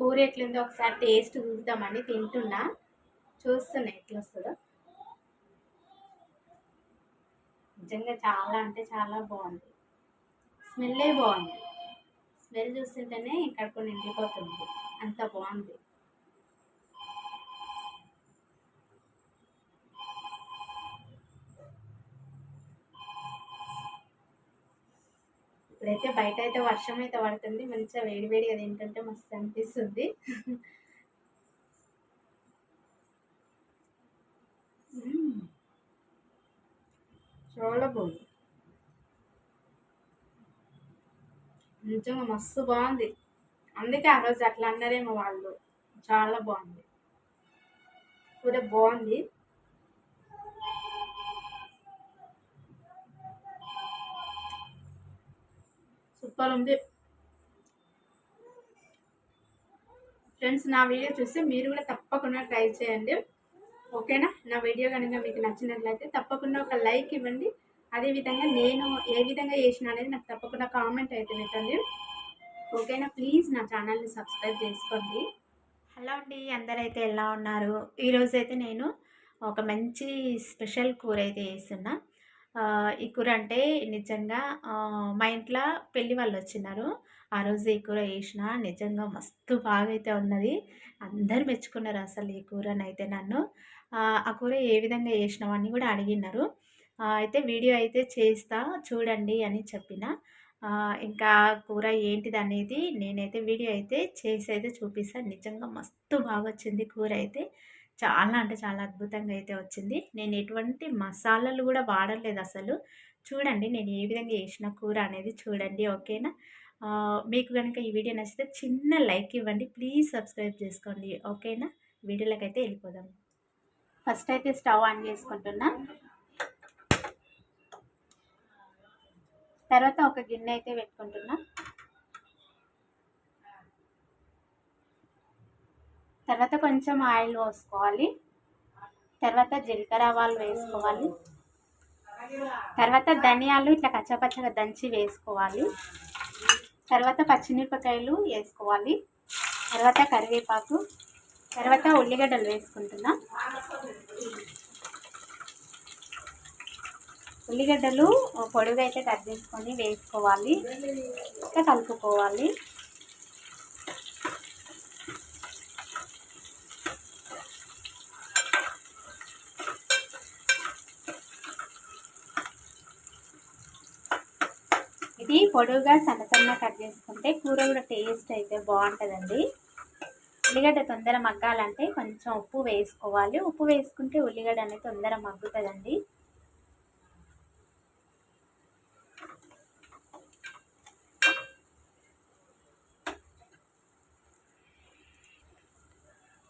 కూర ఎట్లుందో ఒకసారి టేస్ట్ చూద్దామని తింటున్నా. చూస్తున్నా ఎట్లా వస్తుందో నిజంగా చాలా అంటే చాలా బాగుంది. స్మెల్లే బాగుంది. స్మెల్ చూస్తుంటేనే కడుపు నిండిపోతుంది. అంత బాగుంది. ఇప్పుడైతే బయట అయితే వర్షం అయితే పడుతుంది మంచిగా వేడి అది ఏంటంటే మస్తు అనిపిస్తుంది. చాలా బాగుంది నిజంగా మస్తు బాగుంది. అందుకే ఆ రోజు అట్లా అన్నారేమో వాళ్ళు. చాలా బాగుంది. కూర బాగుంది. ఉంది ఫ్రెండ్స్ నా వీడియో చూస్తే మీరు కూడా తప్పకుండా ట్రై చేయండి. ఓకేనా? నా వీడియో కనుక మీకు నచ్చినట్లయితే తప్పకుండా ఒక లైక్ ఇవ్వండి. అదేవిధంగా నేను ఏ విధంగా చేసిన అనేది నాకు తప్పకుండా కామెంట్ అయితే పెట్టండి. ఓకేనా? ప్లీజ్ నా ఛానల్ని సబ్స్క్రైబ్ చేసుకోండి. హలో అండి అందరైతే ఎలా ఉన్నారు? ఈరోజు అయితే నేను ఒక మంచి స్పెషల్ కూర అయితే వేస్తున్నా ఈ కూర అంటే నిజంగా మా ఇంట్లో పెళ్ళి వాళ్ళు వచ్చినారు. ఆ రోజు ఈ కూర వేసిన నిజంగా మస్తు బాగా అయితే ఉన్నది. అందరు మెచ్చుకున్నారు అసలు ఈ కూరనైతే నన్ను. ఆ, కూర ఏ విధంగా చేసినామని కూడా అడిగినారు. అయితే వీడియో అయితే చేస్తా చూడండి అని చెప్పిన. ఇంకా కూర ఏంటిది అనేది నేనైతే వీడియో అయితే చేసి అయితే చూపిస్తాను నిజంగా మస్తు బాగా వచ్చింది కూర అయితే. చాలా అంటే చాలా అద్భుతంగా అయితే వచ్చింది. నేను ఎటువంటి మసాలాలు కూడా వాడలేదు అసలు. చూడండి నేను ఏ విధంగా చేసిన కూర అనేది చూడండి ఓకేనా? మీకు కనుక ఈ వీడియో నచ్చితే చిన్న లైక్ ఇవ్వండి. ప్లీజ్ సబ్స్క్రైబ్ చేసుకోండి ఓకేనా? వీడియోలోకి అయితే వెళ్ళిపోదాం. ఫస్ట్ అయితే స్టవ్ ఆన్ చేసుకుంటున్నా. తర్వాత ఒక గిన్నె అయితే పెట్టుకుంటున్నా. తర్వాత కొంచెం ఆయిల్ పోసుకోవాలి. తర్వాత జీలకర్ర ఆవాలు వేసుకోవాలి. తర్వాత ధనియాలు ఇట్లా కచ్చపచ్చగా దంచి వేసుకోవాలి. తర్వాత పచ్చిమిరపకాయలు వేసుకోవాలి. తర్వాత కరివేపాకు తర్వాత ఉల్లిగడ్డలు వేసుకుంటున్నా. ఉల్లిగడ్డలు పొడుగు అయితే కట్ చేసుకొని వేసుకోవాలి. ఇంకా కలుపుకోవాలి. ఇది పొడవుగా సన్న సన్న కట్ చేసుకుంటే కూర కూడా టేస్ట్ అయితే బాగుంటుందండి. ఉల్లిగడ్డ తొందర మగ్గాలంటే కొంచెం ఉప్పు వేసుకోవాలి. ఉప్పు వేసుకుంటే ఉల్లిగడ్డ అనేది తొందర మగ్గుతుందండి.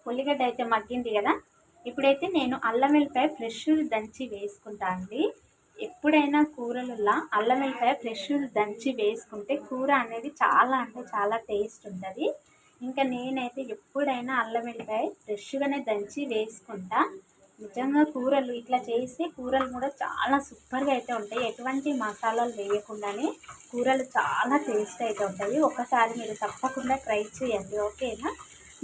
ఉల్లిగడ్డ అయితే మగ్గింది కదా. ఇప్పుడైతే నేను అల్లం వెల్లిపాయ ఫ్రెష్ దంచి వేసుకుంటా అండి. ఎప్పుడైనా కూరలలో అల్లం వెల్లిపాయ ఫ్రెష్ దంచి వేసుకుంటే కూర అనేది చాలా అంటే చాలా టేస్ట్ ఉంటుంది. ఇంకా నేనైతే ఎప్పుడైనా అల్లం వెల్లిపాయ ఫ్రెష్గానే దంచి వేసుకుంటా. నిజంగా కూరలు ఇట్లా చేస్తే కూరలు కూడా చాలా సూపర్గా అయితే ఉంటాయి. ఎటువంటి మసాలాలు వేయకుండానే కూరలు చాలా టేస్ట్ అయితే ఉంటాయి. ఒకసారి మీరు తప్పకుండా ట్రై చేయండి ఓకేనా?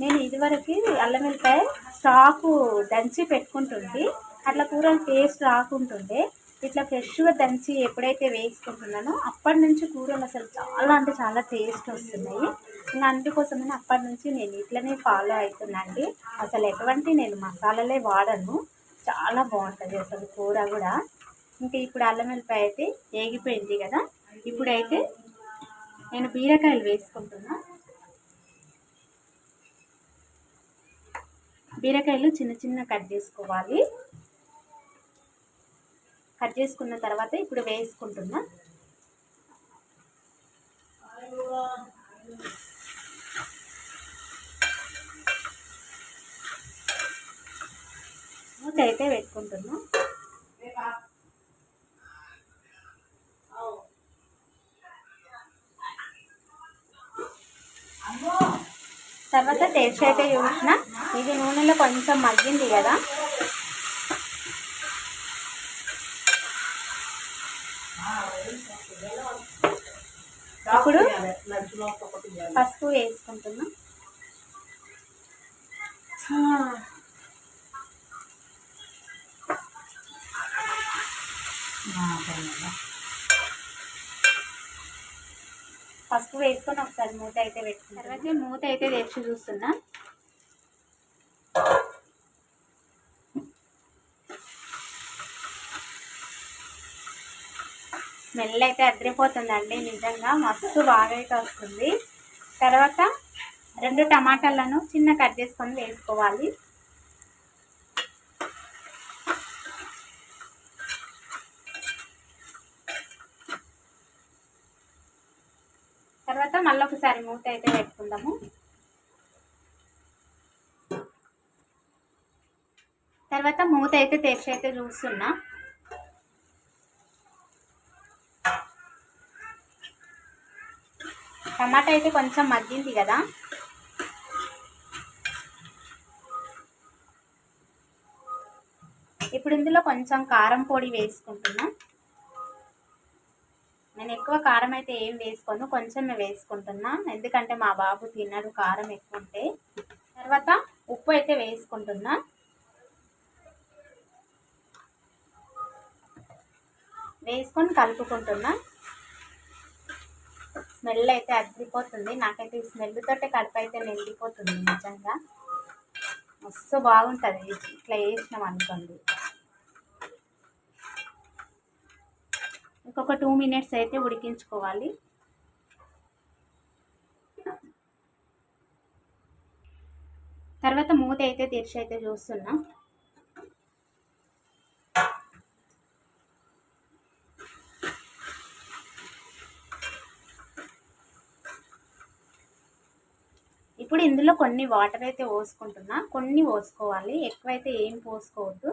నేను ఇదివరకు అల్లం వెల్లిపాయ స్టాకు దంచి పెట్టుకుంటుంది అట్లా కూరలు టేస్ట్ రాకుంటుండే ఇట్లా ఫ్రెష్గా దంచి ఎప్పుడైతే వేసుకుంటున్నానో అప్పటి నుంచి కూరలు అసలు చాలా అంటే చాలా టేస్ట్ వస్తున్నాయి. ఇంకా అందుకోసమని అప్పటి నుంచి నేను ఇట్లనే ఫాలో అవుతున్నాండి. అసలు ఎటువంటి నేను మసాలాలే వాడను. చాలా బాగుంటుంది అసలు కూర కూడా. ఇంకా ఇప్పుడు అల్లం వెల్లిపాయ అయితే ఏగిపోయింది కదా. ఇప్పుడైతే నేను బీరకాయలు వేసుకుంటున్నా. బీరకాయలు చిన్న చిన్న కట్ చేసుకోవాలి. కట్ చేసుకున్న తర్వాత ఇప్పుడు వేసుకుంటున్నా. మూత అయితే పెట్టుకుంటున్నా. తర్వాత టేస్ట్ అయితే చూసిన. ఇది నూనెలో కొంచెం మగ్గింది కదా. ఇప్పుడు పసుపు వేసుకుంటున్నా. పసుపు వేసుకొని ఒకసారి మూత అయితే పెట్టుకున్న తర్వాత మూత అయితే తెచ్చి చూస్తున్నా. స్మెల్ అయితే అదిరిపోతుందండి నిజంగా మస్తు బాగా అయితే వస్తుంది తర్వాత రెండు టమాటాలను చిన్న కట్ చేసుకొని వేసుకోవాలి. తర్వాత మళ్ళీ ఒకసారి మూత అయితే పెట్టుకుందాము. తర్వాత మూత అయితే తెరిచి అయితే చూస్తున్నా. టమాటా అయితే కొంచెం మగ్గింది కదా. ఇప్పుడు ఇందులో కొంచెం కారం పొడి వేసుకుంటున్నా. నేను ఎక్కువ కారం అయితే ఏం వేసుకోను కొంచెమే వేసుకుంటున్నా. ఎందుకంటే మా బాబు తిన్నాడు కారం ఎక్కువ ఉంటే. తర్వాత ఉప్పు అయితే వేసుకుంటున్నా. వేసుకొని కలుపుకుంటున్నా. స్మెల్ అయితే అదిరిపోతుంది. నాకైతే ఈ స్మెల్ తోటే కడుపు అయితే నిండిపోతుంది నిజంగా. మస్తు బాగుంటుంది. ఇట్లా వేసినాం అనుకోండి. ఇంకొక టూ మినిట్స్ అయితే ఉడికించుకోవాలి. తర్వాత మూత అయితే తెరిచి అయితే చూస్తున్నాం. ఇప్పుడు ఇందులో కొన్ని వాటర్ అయితే పోసుకుంటున్నా. కొన్ని పోసుకోవాలి. ఎక్కువైతే ఏం పోసుకోవద్దు.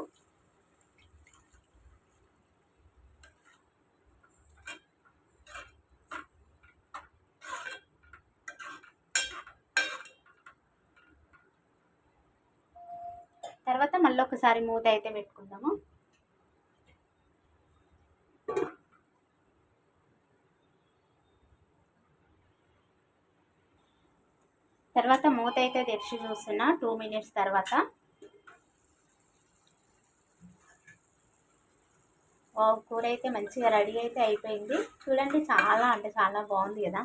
తర్వాత మళ్ళీ ఒకసారి మూత అయితే పెట్టుకుందాము. తర్వాత మూత అయితే తెరిచి చూస్తున్నా టూ మినిట్స్ తర్వాత. కూర అయితే మంచిగా రెడీ అయితే అయిపోయింది. చూడండి చాలా అంటే చాలా బాగుంది కదా.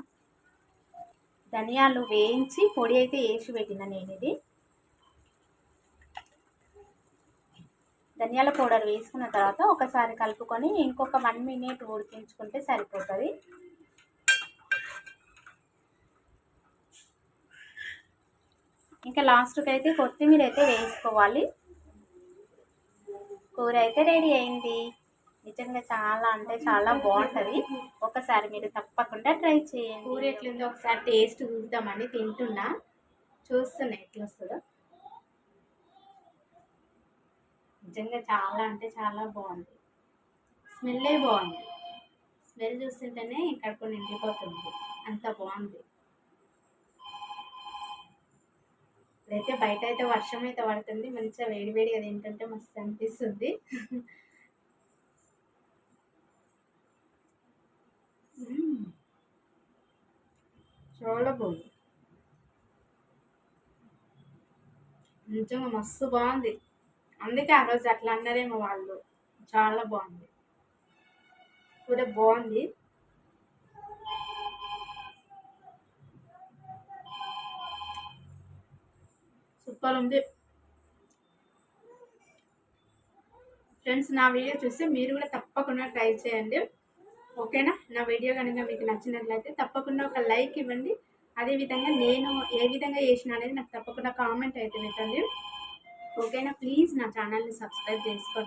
ధనియాలు వేయించి పొడి అయితే వేసి పెట్టిన నేను ఇది. ధనియాల పౌడర్ వేసుకున్న తర్వాత ఒకసారి కలుపుకొని ఇంకొక వన్ మినిట్ ఉడికించుకుంటే సరిపోతుంది. ఇంకా లాస్ట్కి అయితే కొత్తిమీర అయితే వేసుకోవాలి. కూర అయితే రెడీ అయింది. నిజంగా చాలా అంటే చాలా బాగుంటుంది. ఒకసారి మీరు తప్పకుండా ట్రై చేయండి. కూర ఎట్లుందో ఒకసారి టేస్ట్ చూద్దామని తింటున్నా. చూస్తున్నా ఎట్లా వస్తుందో నిజంగా చాలా అంటే చాలా బాగుంది. స్మెల్లే బాగుంది. స్మెల్ చూస్తుంటేనే కడుపు నిండిపోతుంది అంత బాగుంది. ఇప్పుడైతే బయట అయితే వర్షం అయితే పడుతుంది మంచిగా వేడి వేడిగా తింటుంటే మస్తు అనిపిస్తుంది. చూడబోదు చాలా బాగుంది నిజంగా మస్తు బాగుంది. అందుకే ఆ రోజు అట్లా అన్నారేమో వాళ్ళు. చాలా బాగుంది. కూర బాగుంది. సూపర్ ఫ్రెండ్స్ నా వీడియో చూసి మీరు కూడా తప్పకుండా ట్రై చేయండి. ఓకేనా? నా వీడియో కనుక మీకు నచ్చినట్లయితే తప్పకుండా ఒక లైక్ ఇవ్వండి. అదేవిధంగా నేను ఏ విధంగా చేసిన అనేది నాకు తప్పకుండా కామెంట్ అయితే పెట్టండి. ఓకేనా? ప్లీజ్ నా ఛానల్ని సబ్స్క్రైబ్ చేసుకోండి.